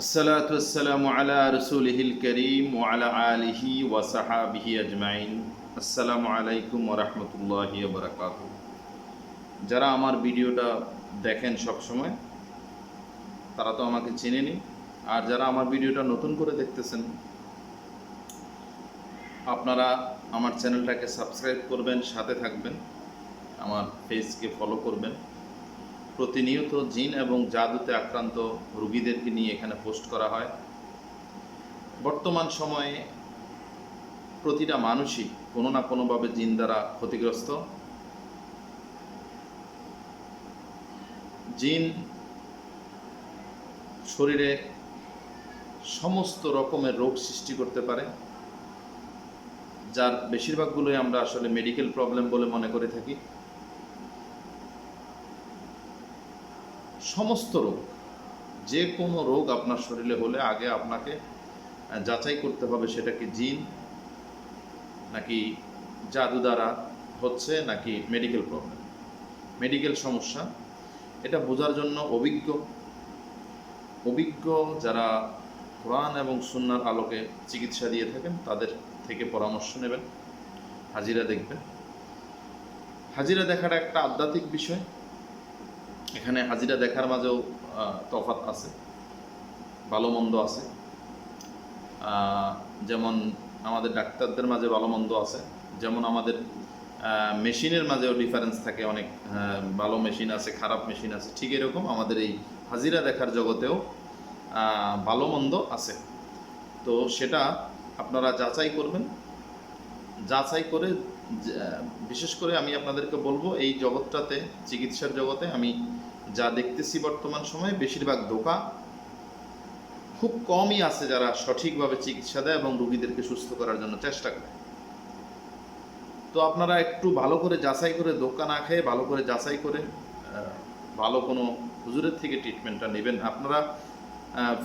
আসসালাতাম আলা রসুলহিল করিম ওয়ালা আলিহি ওয়াসাহাবিহি যারা আমার ভিডিওটা দেখেন সব সময়, তারা তো আমাকে চেনেনি। আর যারা আমার ভিডিওটা নতুন করে দেখতেছেন, আপনারা আমার চ্যানেলটাকে সাবস্ক্রাইব করবেন, সাথে থাকবেন, আমার পেজকে ফলো করবেন। প্রতিনিয়ত জিন এবং জাদুতে আক্রান্ত রুগীদেরকে নিয়ে এখানে পোস্ট করা হয়। বর্তমান সময়ে প্রতিটা মানুষই কোনো না কোনোভাবে জিন দ্বারা ক্ষতিগ্রস্ত। জিন শরীরে সমস্ত রকমের রোগ সৃষ্টি করতে পারে, যার বেশিরভাগগুলোই আমরা আসলে মেডিকেল প্রবলেম বলে মনে করে থাকি। সমস্ত রোগ, যে কোনো রোগ আপনার শরীরে হলে আগে আপনাকে যাচাই করতে হবে সেটা কি জিন, নাকি জাদু দ্বারা হচ্ছে, নাকি মেডিকেল প্রবলেম মেডিকেল সমস্যা, এটা বোঝার জন্য অভিজ্ঞ। অভিজ্ঞ যারা কোরআন এবং সুন্নার আলোকে চিকিৎসা দিয়ে থাকেন, তাদের থেকে পরামর্শ নেবেন, হাজিরা দেখবেন। হাজিরা দেখাটা একটা আধ্যাত্মিক বিষয়। এখানে হাজিরা দেখার মাঝেও তফাৎ আছে ভালো মন্দ আছে যেমন আমাদের ডাক্তারদের মাঝে ভালো মন্দ আছে, যেমন আমাদের মেশিনের মাঝেও ডিফারেন্স থাকে অনেক ভালো মেশিন আছে, খারাপ মেশিন আছে, ঠিক এরকম আমাদের এই হাজিরা দেখার জগতেও ভালো মন্দ আছে। তো সেটা আপনারা যাচাই করবেন। যাচাই করে বিশেষ করে আমি আপনাদেরকে বলব, এই জগৎটাতে, চিকিৎসার জগতে আমি যা দেখতেছি বর্তমান সময়ে, বেশিরভাগ ধোকা। খুব কমই আছে যারা সঠিকভাবে চিকিৎসা দেয় এবং রুগীদেরকে সুস্থ করার জন্য চেষ্টা করে। তো আপনারা একটু ভালো করে যাচাই করে ধোকা না খেয়ে ভালো করে যাচাই করে ভালো কোনো হুজুরের থেকে ট্রিটমেন্টটা নেবেন। আপনারা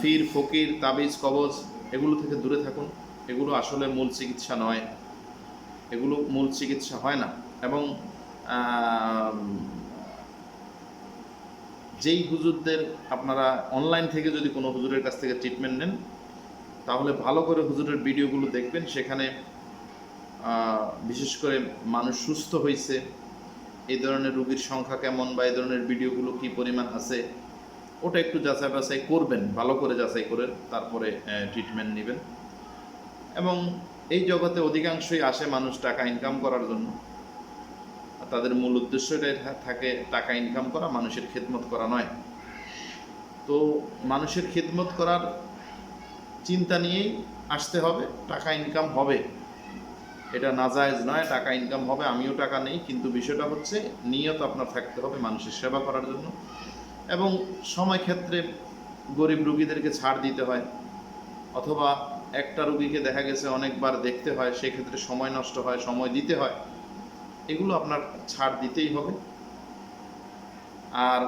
ফির, ফকির, তাবিজ, কবজ, এগুলো থেকে দূরে থাকুন। এগুলো আসলে মূল চিকিৎসা নয়। এগুলো মূল চিকিৎসা হয় না। এবং যেই হুজুরদের আপনারা অনলাইন থেকে যদি কোনো হুজুরের কাছ থেকে ট্রিটমেন্ট নেন, তাহলে ভালো করে হুজুরের ভিডিওগুলো দেখবেন। সেখানে বিশেষ করে মানুষ সুস্থ হয়েছে এই ধরনের রুগীর সংখ্যা কেমন বা এই ধরনের ভিডিওগুলো কি পরিমাণ আছে, ওটা একটু যাচাই বাছাই করবেন, ভালো করে যাচাই করে তারপরে ট্রিটমেন্ট নেবেন। এবং এই জগতে অধিকাংশই আসে মানুষ টাকা ইনকাম করার জন্য। তাদের মূল উদ্দেশ্যটাই থা- থাকে টাকা ইনকাম করা, মানুষের খেদমত করা নয়। তো মানুষের খেদমত করার চিন্তা নিয়েই আসতে হবে, টাকা ইনকাম হবে। এটা নাজায়েজ নয়, টাকা ইনকাম হবে, আমিও টাকা নেই, কিন্তু বিষয়টা হচ্ছে নিয়ত আপনার থাকতে হবে মানুষের সেবা করার জন্য। এবং সময় ক্ষেত্রে গরিব রুগীদেরকে ছাড় দিতে হয়, অথবা একটা রুগীকে দেখা গেছে অনেকবার দেখতে হয়, সেক্ষেত্রে সময় নষ্ট হয়, সময় দিতে হয়। এগুলো আপনার ছাড় দিতেই হবে। আর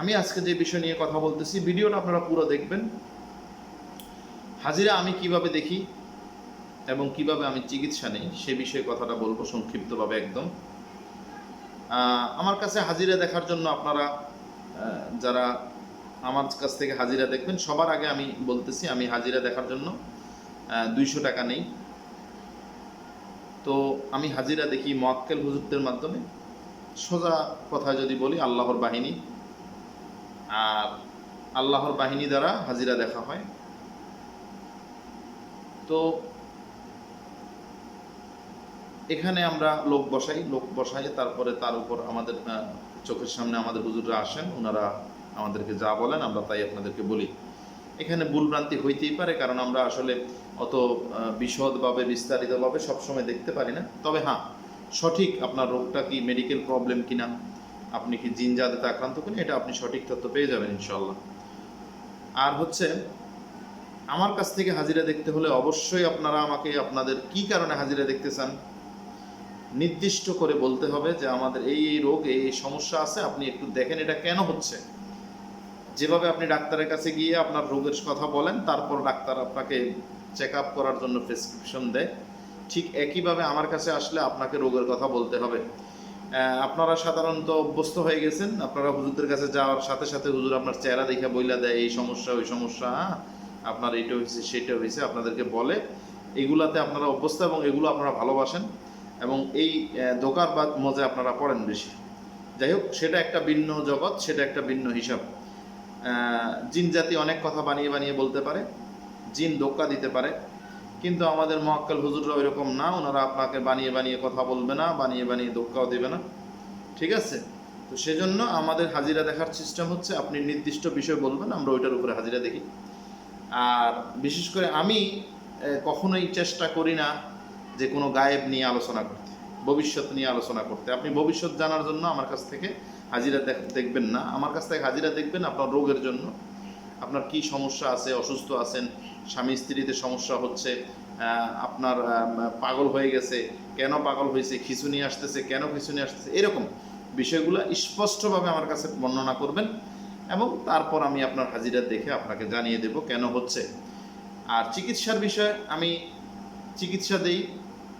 আমি আজকে যে বিষয় নিয়ে কথা বলতেছি, ভিডিওটা আপনারা পুরো দেখবেন। হাজিরা আমি কীভাবে দেখি এবং কীভাবে আমি চিকিৎসা নেই, সে বিষয়ে কথাটা বলব সংক্ষিপ্তভাবে একদম। আমার কাছে হাজিরা দেখার জন্য আপনারা যারা আমার কাছ থেকে হাজিরা দেখবেন, সবার আগে আমি বলতেছি, আমি হাজিরা দেখার জন্য দুইশো টাকা নেই। তো আমি হাজিরা দেখি মোয়াক্কেল হুজুরদের মাধ্যমে। সোজা কথা যদি বলি, আল্লাহর বাহিনী। আর আল্লাহর বাহিনী দ্বারা হাজিরা দেখা হয়। তো এখানে আমরা লোক বসাই। লোক বসাই তারপরে তার উপর আমাদের চোখের সামনে আমাদের হুজুররা আসেন। ওনারা আমাদেরকে যা বলেন, আমরা তাই আপনাদেরকে বলি। এখানে ভুলভ্রান্তি হইতেই পারে, কারণ আমরা আসলে অত বিশদভাবে, বিস্তারিতভাবে সবসময় দেখতে পারি না। তবে হ্যাঁ সঠিক আপনার রোগটা কি মেডিকেল প্রবলেম কিনা, আপনি কি জিন আক্রান্ত কিনা, এটা আপনি সঠিক তথ্য পেয়ে যাবেন ইনশাল্লাহ আর হচ্ছে, আমার কাছ থেকে হাজিরা দেখতে হলে অবশ্যই আপনারা আমাকে আপনাদের কি কারণে হাজিরা দেখতে চান, নির্দিষ্ট করে বলতে হবে যে আমাদের এই এই রোগ এই সমস্যা আছে, আপনি একটু দেখেন এটা কেন হচ্ছে। যেভাবে আপনি ডাক্তারের কাছে গিয়ে আপনার রোগের কথা বলেন, তারপর ডাক্তার আপনাকে চেক আপ করার জন্য প্রেসক্রিপশন দেয়। ঠিক একইভাবে আমার কাছে আসলে আপনাকে রোগের কথা বলতে হবে। আপনারা সাধারণত অভ্যস্ত হয়ে গেছেন, আপনারা হুজুরদের কাছে যাওয়ার সাথে সাথে হুজুর আপনার চেহারা দেখে বইলা দেয়, এই সমস্যা, ওই সমস্যা? আপনার এইটা হয়েছে, সেটা হয়েছে, আপনাদেরকে বলে। এগুলাতে আপনারা অভ্যস্ত এবং এগুলো আপনারা ভালোবাসেন এবং এই ধোকার বা মজা আপনারা পড়েন বেশি। যাই হোক, সেটা একটা ভিন্ন জগৎ, সেটা একটা ভিন্ন হিসাব। জিন জাতি অনেক কথা বানিয়ে বানিয়ে বলতে পারে, জিন ধোকা দিতে পারে, কিন্তু আমাদের মহাক্কাল হুজুররা ওইরকম না, ওনারা আপনাকে বানিয়ে বানিয়ে কথা বলবে না, বানিয়ে বানিয়ে ধোক্কাও দেবে না, ঠিক আছে? তো সেজন্য আমাদের হাজিরা দেখার সিস্টেম হচ্ছে আপনি নির্দিষ্ট বিষয় বলবেন, আমরা ওইটার উপরে হাজিরা দেখি। আর বিশেষ করে আমি কখনোই চেষ্টা করি না যে কোনো গায়েব নিয়ে আলোচনা করতে, ভবিষ্যৎ নিয়ে আলোচনা করতে। আপনি ভবিষ্যৎ জানার জন্য আমার কাছ থেকে হাজিরা দেখ- দেখবেন না। আমার কাছ থেকে হাজিরা দেখবেন আপনার রোগের জন্য। আপনার কি সমস্যা আছে, অসুস্থ আছেন, স্বামী স্ত্রীতে সমস্যা হচ্ছে আপনার পাগল হয়ে গেছে, কেন পাগল হয়েছে, খিচুনি আসতেছে, কেন খিচুনি আসতেছে, এরকম বিষয়গুলো স্পষ্টভাবে আমার কাছে বর্ণনা করবেন এবং তারপর আমি আপনার হাজিরা দেখে আপনাকে জানিয়ে দেব কেন হচ্ছে। আর চিকিৎসার বিষয়ে আমি চিকিৎসা দেই,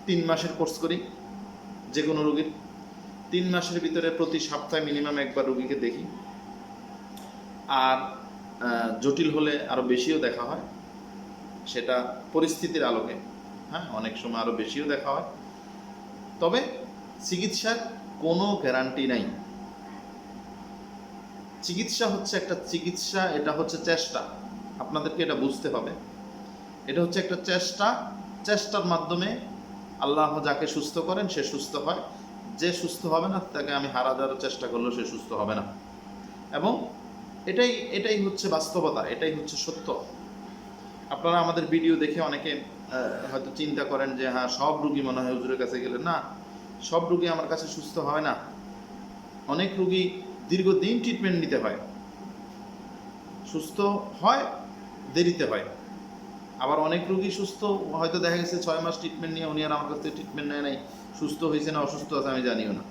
তিন মাসের কোর্স করি যে কোনো রোগীর তিন মাসের ভিতরে প্রতি সপ্তাহে মিনিমাম একবার রুগীকে দেখি। আর জটিল হলে আরও বেশিও দেখা হয়। সেটা পরিস্থিতির আলোকে হ্যাঁ? অনেক সময় আরও বেশিও দেখা হয়। তবে চিকিৎসার কোনো গ্যারান্টি নাই। চিকিৎসা হচ্ছে একটা চিকিৎসা, এটা হচ্ছে চেষ্টা। আপনাদেরকে এটা বুঝতে হবে। এটা হচ্ছে একটা চেষ্টা। চেষ্টার মাধ্যমে আল্লাহ যাকে সুস্থ করেন, সে সুস্থ হয়। যে সুস্থ হবে না, তাকে আমি হারা দেওয়ার চেষ্টা করলেও সে সুস্থ হবে না। এবং এটাই এটাই হচ্ছে বাস্তবতা, এটাই হচ্ছে সত্য। আপনারা আমাদের ভিডিও দেখে অনেকে হয়তো চিন্তা করেন যে হ্যাঁ সব রুগী মনে হয় হুজুরের কাছে গেলে, না, সব রুগী আমার কাছে সুস্থ হয় না। অনেক রুগী দীর্ঘদিন ট্রিটমেন্ট নিতে হয়। সুস্থ হয়, দেরিতে হয়। আবার অনেক রুগী সুস্থ, হয়তো দেখা গেছে ছয় মাস ট্রিটমেন্ট নিয়ে, উনি আর আমার কাছ থেকে ট্রিটমেন্ট নেয় নাই, সুস্থ হয়েছে না, অসুস্থ আছে আমি জানিও না।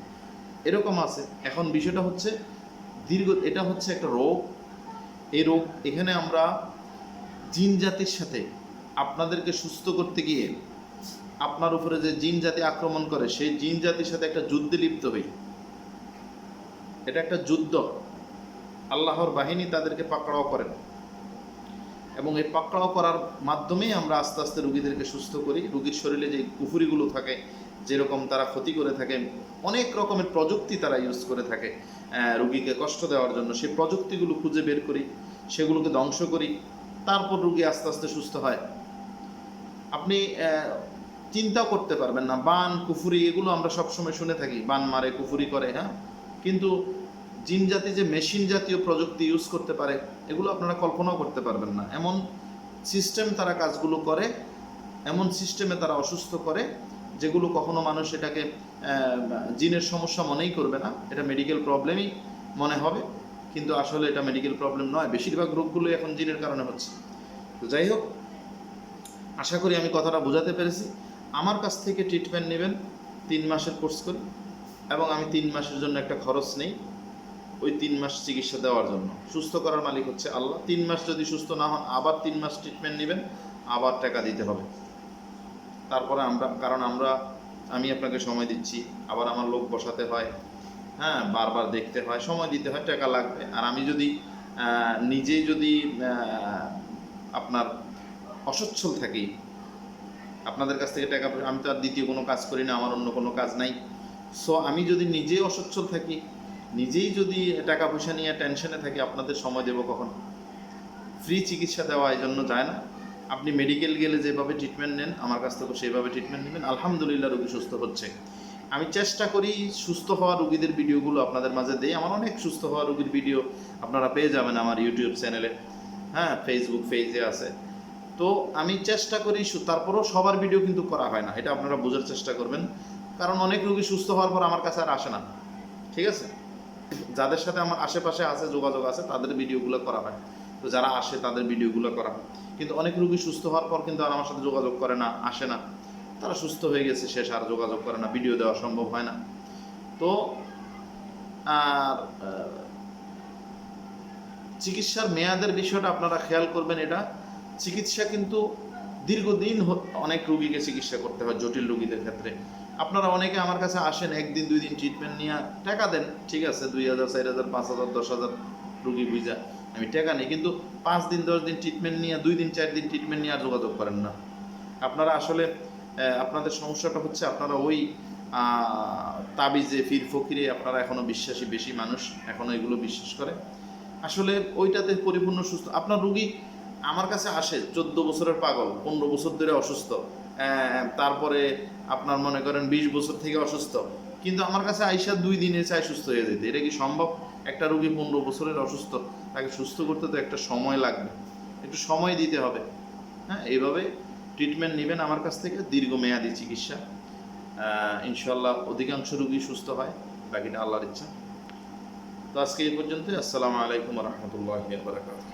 এরকম আছে। এখন বিষয়টা হচ্ছে, দীর্ঘ, এটা হচ্ছে একটা রোগ। এই রোগ, এখানে আমরা জিন জাতির সাথে আপনাদেরকে সুস্থ করতে গিয়ে, আপনার উপরে যে জিন জাতি আক্রমণ করে, সেই জিন জাতির সাথে একটা যুদ্ধে লিপ্ত হই। এটা একটা যুদ্ধ। আল্লাহর বাহিনী তাদেরকে পাকড়াও করেন। এবং এই পাকড়াও করার মাধ্যমেই আমরা আস্তে আস্তে রুগীদেরকে সুস্থ করি। রুগীর শরীরে যে কুফুরিগুলো থাকে যেরকম তারা ক্ষতি করে থাকে অনেক রকমের প্রযুক্তি তারা ইউজ করে থাকে রুগীকে কষ্ট দেওয়ার জন্য। সেই প্রযুক্তিগুলো খুঁজে বের করি সেগুলোকে ধ্বংস করি তারপর রুগী আস্তে আস্তে সুস্থ হয়। আপনি আহ, চিন্তাও করতে পারবেন না। বান কুফুরি এগুলো আমরা সবসময় শুনে থাকি। বান মারে কুফুরি করে হ্যাঁ? কিন্তু জিন জাতি যে মেশিন জাতীয় প্রযুক্তি ইউজ করতে পারে, এগুলো আপনারা কল্পনাও করতে পারবেন না। এমন সিস্টেম তারা কাজগুলো করে, এমন সিস্টেমে তারা অসুস্থ করে, যেগুলো কখনো মানুষ এটাকে জিনের সমস্যা মনেই করবে না। এটা মেডিকেল প্রবলেমই মনে হবে, কিন্তু আসলে এটা মেডিকেল প্রবলেম নয়। বেশিরভাগ রোগগুলো এখন জিনের কারণে হচ্ছে। তো যাই হোক, আশা করি আমি কথাটা বোঝাতে পেরেছি। আমার কাছ থেকে ট্রিটমেন্ট নেবেন তিন মাসের কোর্স করি, এবং আমি তিন মাসের জন্য একটা খরচ নেই। ওই তিন মাস চিকিৎসা দেওয়ার জন্য। সুস্থ করার মালিক হচ্ছে আল্লাহ। তিন মাস যদি সুস্থ না হন, আবার তিন মাস ট্রিটমেন্ট নেবেন, আবার টাকা দিতে হবে। তারপরে আমরা, কারণ আমরা, আমি আপনাকে সময় দিচ্ছি, আবার আমার লোক বসাতে হয় হ্যাঁ বারবার দেখতে হয়, সময় দিতে হয়, টাকা লাগবে। আর আমি যদি নিজেই যদি আপনার অসচ্ছল থাকি, আপনাদের কাছ থেকে টাকা আমি তো আর দ্বিতীয় কোনো কাজ করি না, আমার অন্য কোনো কাজ নাই। সো আমি যদি নিজেই অসচ্ছল থাকি নিজেই যদি টাকা পয়সা নিয়ে টেনশনে থাকি, আপনাদের সময় দেবো কখন? ফ্রি চিকিৎসা দেওয়া এই জন্য যায় না। আপনি মেডিকেল গেলে যেভাবে ট্রিটমেন্ট নেন, আমার কাছ থেকে সেইভাবে ট্রিটমেন্ট নেবেন। আলহামদুলিল্লাহ, রোগী সুস্থ হচ্ছে। আমি চেষ্টা করি সুস্থ হওয়া রোগীদের ভিডিওগুলো আপনাদের মাঝে দেই। আমার অনেক সুস্থ হওয়া রোগীর ভিডিও আপনারা পেয়ে যাবেন আমার ইউটিউব চ্যানেলে হ্যাঁ ফেসবুক পেজে আছে। তো আমি চেষ্টা করি তারপরেও সবার ভিডিও কিন্তু করা হয় না। এটা আপনারা বোঝার চেষ্টা করবেন। কারণ অনেক রোগী সুস্থ হওয়ার পর আমার কাছে আর আসে না। ঠিক আছে? যাদের সাথে আমার আশেপাশে আছে, যোগাযোগ আছে, তাদের ভিডিওগুলো করা হয়। তো যারা আসে, তাদের ভিডিওগুলো করা হয়। কিন্তু অনেক রোগী সুস্থ হওয়ার পর কিন্তু আর আমার সাথে যোগাযোগ করে না, আসে না। তারা সুস্থ হয়ে গেছে, শেষ আর যোগাযোগ করে না, ভিডিও দেওয়া সম্ভব হয় না। তো, আর চিকিৎসার মেয়াদের বিষয়টা আপনারা খেয়াল করবেন এটা। চিকিৎসা কিন্তু দীর্ঘদিন অনেক রুগীকে চিকিৎসা করতে হয়, জটিল রুগীদের ক্ষেত্রে। আপনারা অনেকে আমার কাছে আসেন, একদিন, দুই দিন ট্রিটমেন্ট নিয়ে টাকা দেন, ঠিক আছে, দুই হাজার, চার হাজার, পাঁচ হাজার, দশ হাজার রুগী বুঝা, আমি টাকা নিই, কিন্তু পাঁচ দিন, দশ দিন ট্রিটমেন্ট নিয়ে, দুই দিন, চার দিন ট্রিটমেন্ট নিয়ে আর যোগাযোগ করেন না। আপনারা আসলে আপনাদের সমস্যাটা হচ্ছে আপনারা ওই তাবিজে, ফির ফকিরে আপনারা এখনও বিশ্বাসী বেশি মানুষ, এখনও এগুলো বিশ্বাস করে। আসলে ওইটাতে পরিপূর্ণ সুস্থ, আপনার রুগী আমার কাছে আসে, চোদ্দ বছরের পাগল, পনেরো বছর ধরে অসুস্থ তারপরে আপনার মনে করেন বিশ বছর থেকে অসুস্থ। কিন্তু আমার কাছে আইসা দুই দিনে চাই সুস্থ হয়ে যেতে। এটা কি সম্ভব? একটা রুগী পনেরো বছরের অসুস্থ, তাকে সুস্থ করতে তো একটা সময় লাগবে। একটু সময় দিতে হবে। হ্যাঁ এইভাবে ট্রিটমেন্ট নেবেন আমার কাছ থেকে, দীর্ঘমেয়াদী চিকিৎসা। ইনশাল্লাহ অধিকাংশ রুগী সুস্থ হয়, বাকিটা আল্লাহর ইচ্ছা। তো আজকে এই পর্যন্তই। আসসালামু আলাইকুম রহমতুল্লাহ বারাকাতুহ।